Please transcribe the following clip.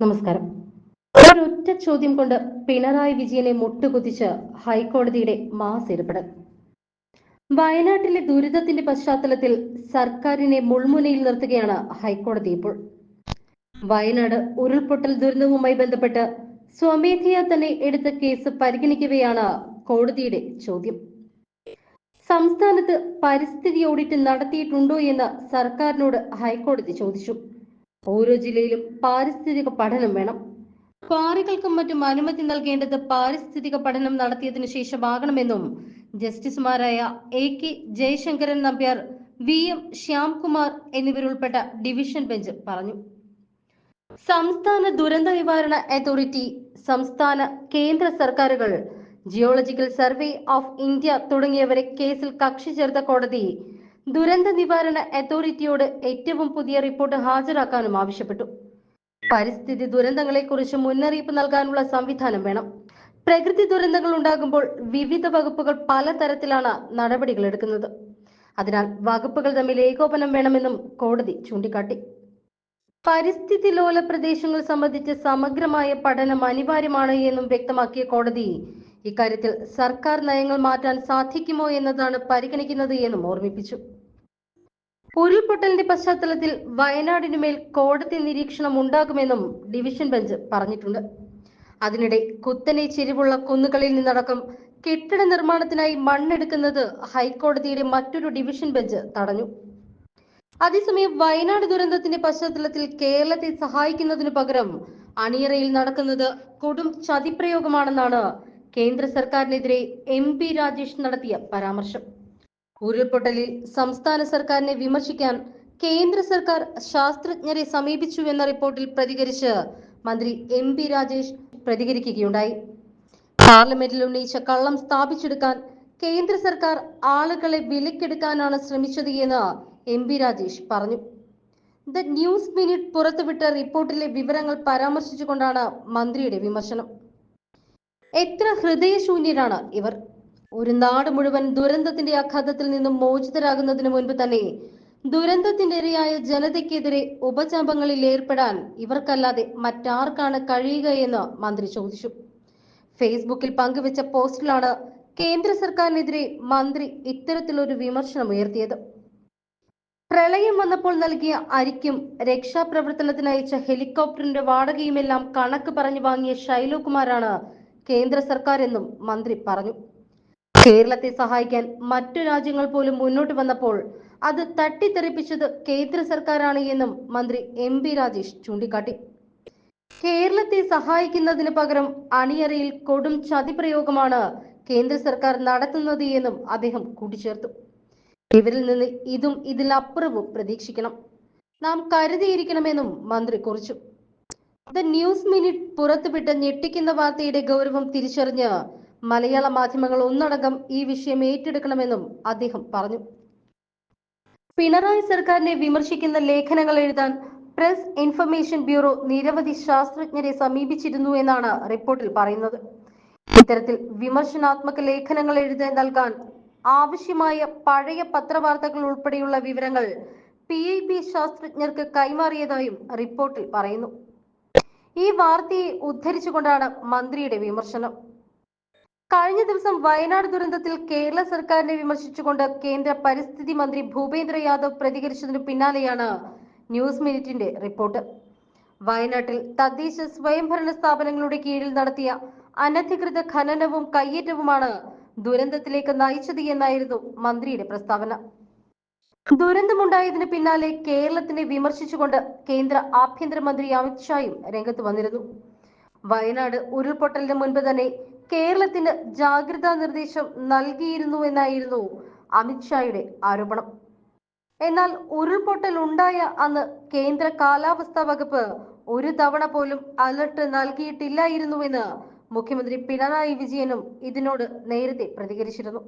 നമസ്കാരം. ഒരൊറ്റ ചോദ്യം കൊണ്ട് പിണറായി വിജയനെ മുട്ടുകുത്തിച്ച് ഹൈക്കോടതിയുടെ മാസ് ഇടപെടൽ. വയനാട്ടിലെ ദുരിതത്തിന്റെ പശ്ചാത്തലത്തിൽ സർക്കാരിനെ മുൾമുനയിൽ നിർത്തുകയാണ് ഹൈക്കോടതി ഇപ്പോൾ. വയനാട് ഉരുൾപൊട്ടൽ ദുരന്തവുമായി ബന്ധപ്പെട്ട് സ്വമേധയാ തന്നെ എടുത്ത കേസ് പരിഗണിക്കവെയാണ് കോടതിയുടെ ചോദ്യം. സംസ്ഥാനത്ത് പരിസ്ഥിതി ഓഡിറ്റ് നടത്തിയിട്ടുണ്ടോ എന്ന് സർക്കാരിനോട് ഹൈക്കോടതി ചോദിച്ചു. ഓരോ ജില്ലയിലും പാരിസ്ഥിതിക പഠനം വേണം. ക്വാറികൾക്കും മറ്റും അനുമതി നൽകേണ്ടത് പാരിസ്ഥിതിക പഠനം നടത്തിയതിനു ശേഷമാകണമെന്നും ജസ്റ്റിസുമാരായ A K Jayashankaran Nambiar V M Shyamkumar എന്നിവരുൾപ്പെട്ട division bench പറഞ്ഞു. സംസ്ഥാന ദുരന്ത നിവാരണ അതോറിറ്റി സംസ്ഥാന കേന്ദ്ര സർക്കാരുകൾ ജിയോളജിക്കൽ സർവേ ഓഫ് ഇന്ത്യ തുടങ്ങിയവരെ കേസിൽ കക്ഷി ചേർത്ത കോടതി ദുരന്ത നിവാരണ അതോറിറ്റിയോട് ഏറ്റവും പുതിയ റിപ്പോർട്ട് ഹാജരാക്കാനും ആവശ്യപ്പെട്ടു. പരിസ്ഥിതി ദുരന്തങ്ങളെക്കുറിച്ച് മുന്നറിയിപ്പ് നൽകാനുള്ള സംവിധാനം വേണം. പ്രകൃതി ദുരന്തങ്ങൾ ഉണ്ടാകുമ്പോൾ വിവിധ വകുപ്പുകൾ പലതരത്തിലാണ് നടപടികൾ എടുക്കുന്നത്. അതിനാൽ വകുപ്പുകൾ തമ്മിൽ ഏകോപനം വേണമെന്നും കോടതി ചൂണ്ടിക്കാട്ടി. പരിസ്ഥിതി ലോല പ്രദേശങ്ങൾ സംബന്ധിച്ച് സമഗ്രമായ പഠനം അനിവാര്യമാണ് എന്നും വ്യക്തമാക്കിയ കോടതി ഇക്കാര്യത്തിൽ സർക്കാർ നയങ്ങൾ മാറ്റാൻ സാധിക്കുമോ എന്നതാണ് പരിഗണിക്കുന്നത് എന്നും ഓർമ്മിപ്പിച്ചു. ഉരുൾപൊട്ടലിന്റെ പശ്ചാത്തലത്തിൽ വയനാടിനുമേൽ കോടതി നിരീക്ഷണം ഉണ്ടാകുമെന്നും ഡിവിഷൻ ബെഞ്ച് പറഞ്ഞിട്ടുണ്ട്. അതിനിടെ കുത്തനെ ചെരിവുള്ള കുന്നുകളിൽ നിന്നടക്കം കെട്ടിട നിർമ്മാണത്തിനായി മണ്ണെടുക്കുന്നത് ഹൈക്കോടതിയുടെ മറ്റൊരു ഡിവിഷൻ ബെഞ്ച് തടഞ്ഞു. അതേസമയം വയനാട് ദുരന്തത്തിന്റെ പശ്ചാത്തലത്തിൽ കേരളത്തെ സഹായിക്കുന്നതിനു പകരം അണിയറയിൽ നടക്കുന്നത് കൊടും ചതിപ്രയോഗമാണെന്നാണ് കേന്ദ്ര സർക്കാരിനെതിരെ എം പി രാജേഷ് നടത്തിയ പരാമർശം. ഉരുൾപൊട്ടലിൽ സംസ്ഥാന സർക്കാരിനെ വിമർശിക്കാൻ കേന്ദ്ര സർക്കാർ ശാസ്ത്രജ്ഞരെ സമീപിച്ചു എന്ന റിപ്പോർട്ടിൽ പ്രതികരിച്ച് മന്ത്രി എം പി രാജേഷ് പ്രതികരിക്കുകയുണ്ടായി. പാർലമെന്റിൽ ഉന്നയിച്ച കള്ളം സ്ഥാപിച്ചെടുക്കാൻ കേന്ദ്ര സർക്കാർ ആളുകളെ വിലക്കെടുക്കാനാണ് ശ്രമിച്ചത് എന്ന് എം പി രാജേഷ് പറഞ്ഞു. ദ ന്യൂസ് മിനിറ്റ് പുറത്തുവിട്ട റിപ്പോർട്ടിലെ വിവരങ്ങൾ പരാമർശിച്ചുകൊണ്ടാണ് മന്ത്രിയുടെ വിമർശനം. എത്ര ഹൃദയശൂന്യരാണ് ഇവർ? ഒരു നാട് മുഴുവൻ ദുരന്തത്തിന്റെ ആഘാതത്തിൽ നിന്നും മോചിതരാകുന്നതിന് മുൻപ് തന്നെ ദുരന്തത്തിന്റെ ഇരയായ ജനതയ്ക്കെതിരെ ഉപചാപങ്ങളിൽ ഏർപ്പെടാൻ ഇവർക്കല്ലാതെ മറ്റാർക്കാണ് കഴിയുക എന്ന് മന്ത്രി ചോദിച്ചു. ഫേസ്ബുക്കിൽ പങ്കുവച്ച പോസ്റ്റിലാണ് കേന്ദ്ര സർക്കാരിനെതിരെ മന്ത്രി ഇത്തരത്തിലൊരു വിമർശനം ഉയർത്തിയത്. പ്രളയം വന്നപ്പോൾ നൽകിയ അരിക്കും രക്ഷാപ്രവർത്തനത്തിന് അയച്ച ഹെലികോപ്റ്ററിന്റെ വാടകയുമെല്ലാം കണക്ക് പറഞ്ഞു വാങ്ങിയ ശൈലോകുമാരാണ് കേന്ദ്ര സർക്കാർ എന്നും മന്ത്രി പറഞ്ഞു. കേരളത്തെ സഹായിക്കാൻ മറ്റു രാജ്യങ്ങൾ പോലും മുന്നോട്ട് വന്നപ്പോൾ അത് തട്ടിത്തെറിപ്പിച്ചത് കേന്ദ്ര സർക്കാരാണ് എന്നും മന്ത്രി എം പി രാജേഷ് ചൂണ്ടിക്കാട്ടി. കേരളത്തെ സഹായിക്കുന്നതിന് പകരം അണിയറയിൽ കൊടും ചതിപ്രയോഗമാണ് കേന്ദ്ര സർക്കാർ നടത്തുന്നത് എന്നും അദ്ദേഹം കൂട്ടിച്ചേർത്തു. ഇവരിൽ നിന്ന് ഇതും ഇതിലപ്പുറവും പ്രതീക്ഷിക്കണം. നാം കരുതിയിരിക്കണമെന്നും മന്ത്രി കുറിച്ചു. ദ ന്യൂസ് മിനിറ്റ് പുറത്തുവിട്ട ഞെട്ടിക്കുന്ന വാർത്തയുടെ ഗൗരവം തിരിച്ചറിഞ്ഞ് മലയാള മാധ്യമങ്ങൾ ഒന്നടങ്കം ഈ വിഷയം ഏറ്റെടുക്കണമെന്നും അദ്ദേഹം പറഞ്ഞു. പിണറായി സർക്കാരിനെ വിമർശിക്കുന്ന ലേഖനങ്ങൾ എഴുതാൻ പ്രസ് ഇൻഫർമേഷൻ ബ്യൂറോ നിരവധി ശാസ്ത്രജ്ഞരെ സമീപിച്ചിരുന്നു എന്നാണ് റിപ്പോർട്ടിൽ പറയുന്നത്. ഇത്തരത്തിൽ വിമർശനാത്മക ലേഖനങ്ങൾ എഴുതാൻ നൽകാൻ ആവശ്യമായ പഴയ പത്രവാർത്തകൾ ഉൾപ്പെടെയുള്ള വിവരങ്ങൾ പി ഐ ബി ശാസ്ത്രജ്ഞർക്ക് കൈമാറിയതായും റിപ്പോർട്ടിൽ പറയുന്നു. ഈ വാർത്തയെ ഉദ്ധരിച്ചുകൊണ്ടാണ് മന്ത്രിയുടെ വിമർശനം. കഴിഞ്ഞ ദിവസം വയനാട് ദുരന്തത്തിൽ കേരള സർക്കാരിനെ വിമർശിച്ചുകൊണ്ട് കേന്ദ്ര പരിസ്ഥിതി മന്ത്രി ഭൂപേന്ദ്ര യാദവ് പ്രതികരിച്ചതിനു പിന്നാലെയാണ് ന്യൂസ് മിനിറ്റിന്റെ റിപ്പോർട്ട്. വയനാട്ടിൽ തദ്ദേശ സ്വയംഭരണ സ്ഥാപനങ്ങളുടെ കീഴിൽ നടത്തിയ അനധികൃത ഖനനവും കയ്യേറ്റവുമാണ് ദുരന്തത്തിലേക്ക് നയിച്ചത് എന്നായിരുന്നു മന്ത്രിയുടെ പ്രസ്താവന. ദുരന്തമുണ്ടായതിനു പിന്നാലെ കേരളത്തിനെ വിമർശിച്ചുകൊണ്ട് കേന്ദ്ര ആഭ്യന്തരമന്ത്രി അമിത്ഷായും രംഗത്ത് വന്നിരുന്നു. വയനാട് ഉരുൾപൊട്ടലിന് മുൻപ് തന്നെ കേരളത്തിന് ജാഗ്രതാ നിർദ്ദേശം നൽകിയിരുന്നു എന്നായിരുന്നു അമിത്ഷായുടെ ആരോപണം. എന്നാൽ ഉരുൾപൊട്ടൽ ഉണ്ടായ അന്ന് കേന്ദ്ര കാലാവസ്ഥാ വകുപ്പ് ഒരു തവണ പോലും അലർട്ട് നൽകിയിട്ടില്ലായിരുന്നുവെന്ന് മുഖ്യമന്ത്രി പിണറായി വിജയനും ഇതിനോട് നേരത്തെ പ്രതികരിച്ചിരുന്നു.